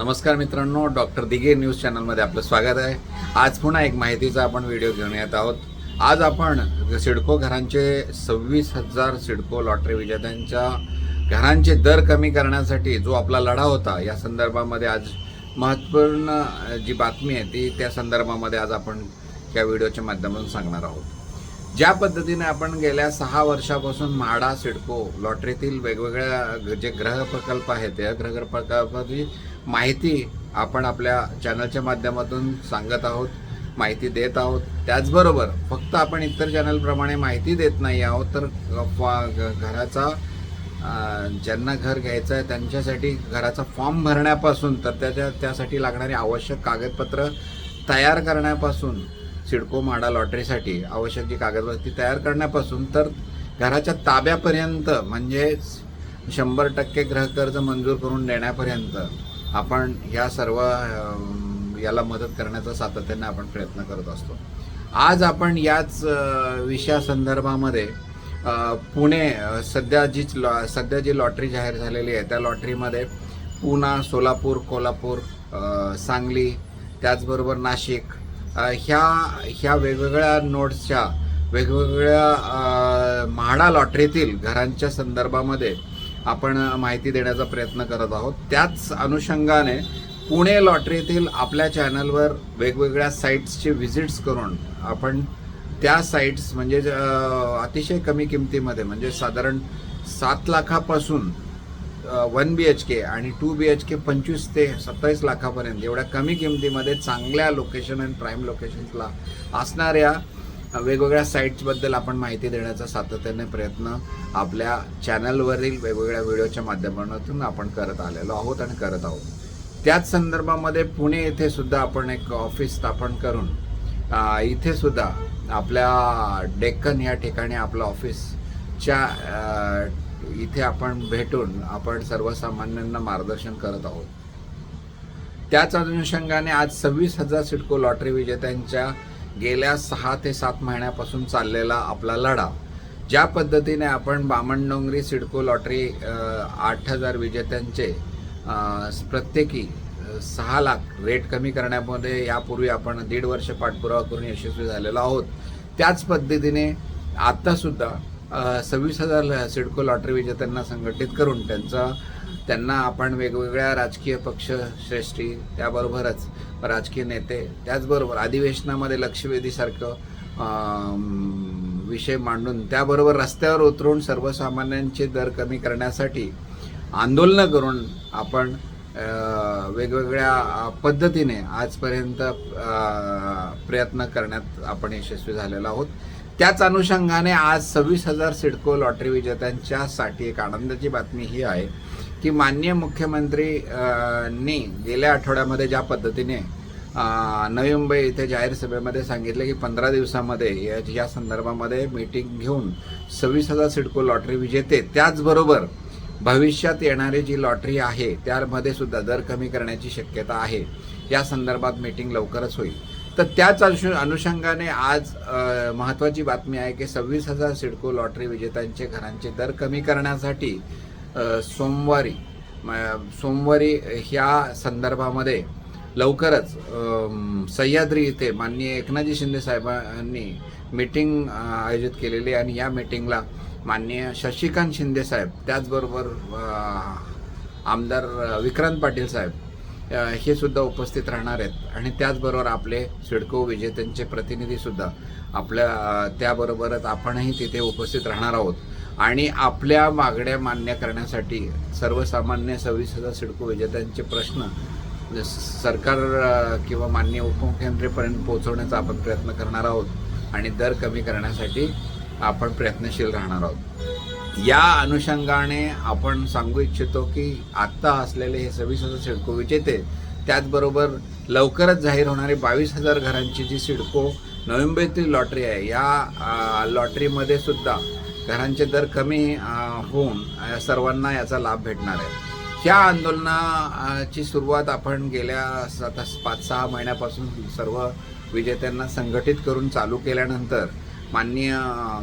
नमस्कार मित्रांनो डॉक्टर दिगे न्यूज चॅनलमध्ये आपलं स्वागत आहे. आज पुन्हा एक माहितीचा आपण व्हिडिओ घेऊन येत आहोत. आज आपण सिडको घरांचे सव्वीस हजार सिडको लॉटरी विजेत्यांच्या घरांचे दर कमी करण्यासाठी जो आपला लढा होता या संदर्भामध्ये आज महत्त्वपूर्ण जी बातमी आहे ती त्या संदर्भामध्ये आज आपण या व्हिडिओच्या माध्यमातून सांगणार आहोत. ज्या पद्धतीने आपण गेल्या सहा वर्षापासून म्हाडा सिडको लॉटरीतील वेगवेगळ्या जे ग्रह प्रकल्प आहेत त्या ग्रह प्रकल्पाची माहिती आपण आपल्या चॅनलच्या माध्यमातून सांगत आहोत माहिती देत आहोत. त्याचबरोबर फक्त आपण इतर चॅनलप्रमाणे माहिती देत नाही आहोत तर घ- घराचा ज्यांना घर घ्यायचं आहे त्यांच्यासाठी घराचा फॉर्म भरण्यापासून तर त्याच्या त्यासाठी लागणारी आवश्यक कागदपत्र तयार करण्यापासून सिडको माडा लॉटरीसाठी आवश्यक जी कागदपत्री तयार करण्यापासून तर घराच्या ताब्यापर्यंत म्हणजेच शंभर टक्के गृहकर्ज मंजूर करून देण्यापर्यंत आपण या सर्व याला मदत करण्याचा सातत्याने आपण प्रयत्न करत असतो. आज आपण याच विषयासंदर्भामध्ये पुणे सध्या जी लॉ- सध्या जी लॉटरी जाहीर झालेली आहे त्या लॉटरीमध्ये पुणा सोलापूर कोल्हापूर सांगली त्याचबरोबर नाशिक ह्या ह्या वेगवेगळ्या नोट्सच्या वेगवेगळ्या म्हाडा लॉटरीतील घरांच्या संदर्भामध्ये आपण माहिती देण्याचा प्रयत्न करत आहोत. त्याच अनुषंगाने पुणे लॉटरीतील आपल्या चॅनलवर वेगवेगळ्या साईट्सचे व्हिजिट्स करून आपण त्या साईट्स म्हणजे अतिशय कमी किमतीमध्ये म्हणजे साधारण सात लाखापासून वन बी एच के आणि टू बी एच के पंचवीस ते सत्तावीस लाखापर्यंत एवढ्या कमी किमतीमध्ये चांगल्या लोकेशन आणि प्राईम लोकेशन्सला असणाऱ्या वेगवेगळ्या साईट्सबद्दल आपण माहिती देण्याचा सातत्याने प्रयत्न आपल्या चॅनलवरील वेगवेगळ्या व्हिडिओच्या माध्यमातून आपण करत आलेलो आहोत आणि करत आहोत. त्याच संदर्भामध्ये पुणे येथे सुद्धा आपण एक ऑफिस स्थापन करून इथे सुद्धा आपल्या डेक्कन या ठिकाणी आपलं ऑफिसच्या इथे आपण भेटून आपण सर्वसामान्यांना मार्गदर्शन करत आहोत. त्याच अनुषंगाने आज सव्वीस हजार सिडको लॉटरी विजेत्यांच्या गेल्या सहा ते सात महिन्यापासून चाललेला आपला लढा ज्या पद्धतीने आपण बामणडोंगरी सिडको लॉटरी आठ हजार विजेत्यांचे प्रत्येकी सहा लाख रेट कमी करण्यामध्ये यापूर्वी आपण दीड वर्ष पाठपुरावा करून यशस्वी झालेलो आहोत. त्याच पद्धतीने आत्तासुद्धा सव्वीस हजार सिडको लॉटरी विजेत्यांना संघटित करून त्यांचा त्यांना आपण वेगवेगळ्या राजकीय पक्ष श्रेष्ठी त्याबरोबरच राजकीय नेते त्याचबरोबर अधिवेशनामध्ये लक्षवेधीसारखं विषय मांडून त्याबरोबर रस्त्यावर उतरून सर्वसामान्यांचे दर कमी करण्यासाठी आंदोलनं करून आपण वेगवेगळ्या पद्धतीने आजपर्यंत प्रयत्न करण्यात आपण यशस्वी झालेलो आहोत. त्याच अनुषंगाने आज सव्वीस हजार सिडको लॉटरी विजेत्यांच्यासाठी एक आनंदाची बातमी ही आहे की माननीय मुख्यमंत्री नी गेल्या आठवड्यामध्ये ज्या पद्धतीने नवी मुंबई इथे जाहीर सभेमध्ये सांगितले की पंधरा दिवसामध्ये या या संदर्भामध्ये मीटिंग घेऊन सव्वीस हजार सिडको लॉटरी विजेते त्याचबरोबर भविष्यात येणारी जी लॉटरी आहे त्यामध्ये सुद्धा दर कमी करण्याची शक्यता आहे. या संदर्भात मीटिंग लवकरच होईल. तर त्याच अनुष- अनुषंगाने आज महत्त्वाची बातमी आहे की सव्वीस हजार सिडको लॉटरी विजेत्यांचे घरांचे दर कमी करण्यासाठी सोमवारी म- सोमवारी ह्या संदर्भामध्ये लवकरच सह्याद्री इथे माननीय एकनाथजी शिंदे साहेबांनी मीटिंग आयोजित केलेली आणि या मीटिंगला माननीय शशिकांत शिंदे साहेब त्याचबरोबर आमदार विक्रांत पाटील साहेब हे सुद्धा उपस्थित राहणार आहेत. आणि त्याचबरोबर आपले सिडको विजेत्यांचे प्रतिनिधी सुद्धा आपल्या त्याबरोबरच आपणही तिथे उपस्थित राहणार आहोत. आणि आपल्या मागण्या मान्य करण्यासाठी सर्वसामान्य सव्वीस हजार सिडको विजेत्यांचे प्रश्न सरकार किंवा माननीय उपमुख्यमंत्रीपर्यंत पोहोचवण्याचा आपण प्रयत्न करणार आहोत. आणि दर कमी करण्यासाठी आपण प्रयत्नशील राहणार आहोत. या अनुषंगाने आपण सांगू इच्छितो की आत्ता असलेले हे सव्वीस हजार सिडको विजेते त्याचबरोबर लवकरच जाहीर होणारी बावीस हजार घरांची जी सिडको नोव्हेंबरतील लॉटरी आहे या लॉटरीमध्ये सुद्धा घरांचे दर कमी होऊन सर्वांना याचा लाभ भेटणार आहे. ह्या आंदोलनाची सुरुवात आपण गेल्या सात पाच सहा महिन्यापासून सर्व विजेत्यांना संघटित करून चालू केल्यानंतर माननीय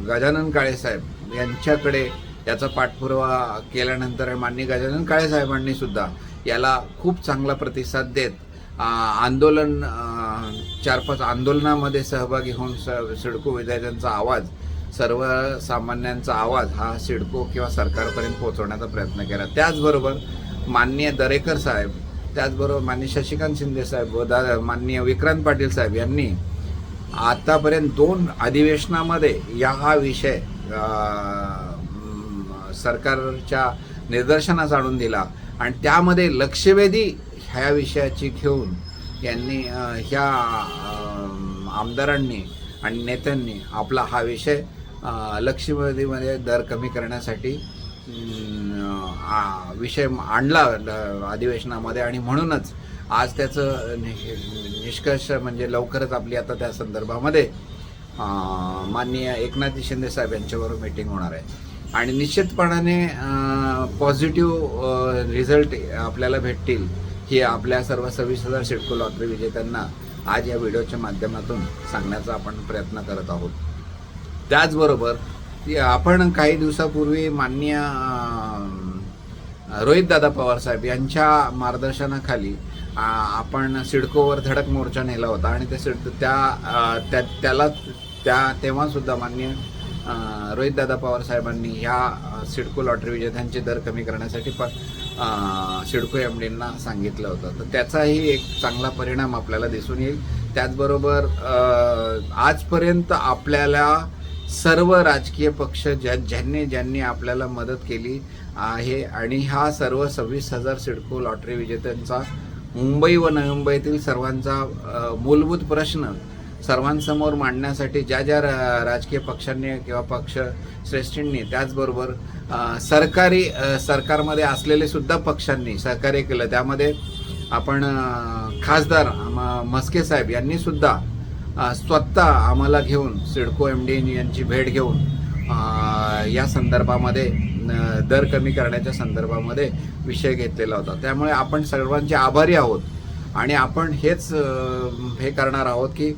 गजानन काळेसाहेब यांच्याकडे याचा पाठपुरावा केल्यानंतर माननीय गजानन काळेसाहेबांनी सुद्धा याला खूप चांगला प्रतिसाद देत आंदोलन चार पाच आंदोलनामध्ये सहभागी होऊन स सिडको विद्यार्थ्यांचा आवाज सर्वसामान्यांचा आवाज हा सिडको किंवा सरकारपर्यंत पोहोचवण्याचा प्रयत्न केला. त्याचबरोबर माननीय दरेकर साहेब त्याचबरोबर माननीय शशिकांत शिंदे साहेब व दा माननीय विक्रांत पाटील साहेब यांनी आतापर्यंत दोन अधिवेशनामध्ये या हा विषय सरकारच्या निदर्शनास आणून दिला. आणि त्यामध्ये लक्षवेधी ह्या विषयाची घेऊन यांनी ह्या आमदारांनी आणि नेत्यांनी आपला हा विषय लक्षवेधीमध्ये दर कमी करण्यासाठी विषय आणला अधिवेशनामध्ये. आणि म्हणूनच आज त्याचं नि- निष्कर्ष म्हणजे लवकरच आपली आता त्या संदर्भामध्ये माननीय एकनाथ शिंदे साहेब यांच्याबरोबर मीटिंग होणार आहे. आणि निश्चितपणाने पॉझिटिव्ह रिझल्ट आपल्याला भेटतील हे आपल्या सर्व सव्वीस हजार सिडको लॉटरी विजेत्यांना आज या व्हिडिओच्या माध्यमातून सांगण्याचा आपण प्रयत्न करत आहोत. त्याचबरोबर आपण काही दिवसापूर्वी माननीय रोहित दादा पवार साहेब यांच्या मार्गदर्शनाखाली आपण सिडकोवर धडक मोर्चा नेला होता आणि त्या सिड त्या त्या त्याला त्या तेव्हासुद्धा मान्य रोहित दादा पवार साहेबांनी ह्या सिडको लॉटरी विजेत्यांचे दर कमी करण्यासाठी पण सिडको एम डींना सांगितलं होतं. तर त्याचाही एक चांगला परिणाम आपल्याला दिसून येईल. त्याचबरोबर आजपर्यंत आपल्याला सर्व राजकीय पक्ष ज्या ज्यांनी ज्यांनी आपल्याला मदत केली आहे आणि हा सर्व सव्वीस हजार सिडको लॉटरी विजेत्यांचा मुंबई व नवी मुंबईतील सर्वांचा मूलभूत प्रश्न सर्वांसमोर मांडण्यासाठी ज्या ज्या रा- राजकीय पक्षांनी किंवा पक्ष श्रेष्ठींनी त्याचबरोबर सरकारी सरकारमध्ये असलेले सुद्धा पक्षांनी सहकार्य केलं. त्यामध्ये आपण खासदार म- म्हस्के साहेब यांनी सुद्धा स्वतः आम्हाला घेऊन सिडको एम डी यांची भेट घेऊन या संदर्भामध्ये दर कमी करण्याच्या संदर्भामध्ये विषय घेतलेला होता. त्यामुळे आपण सर्वांचे आभारी आहोत. आणि आपण हेच हे करणार आहोत की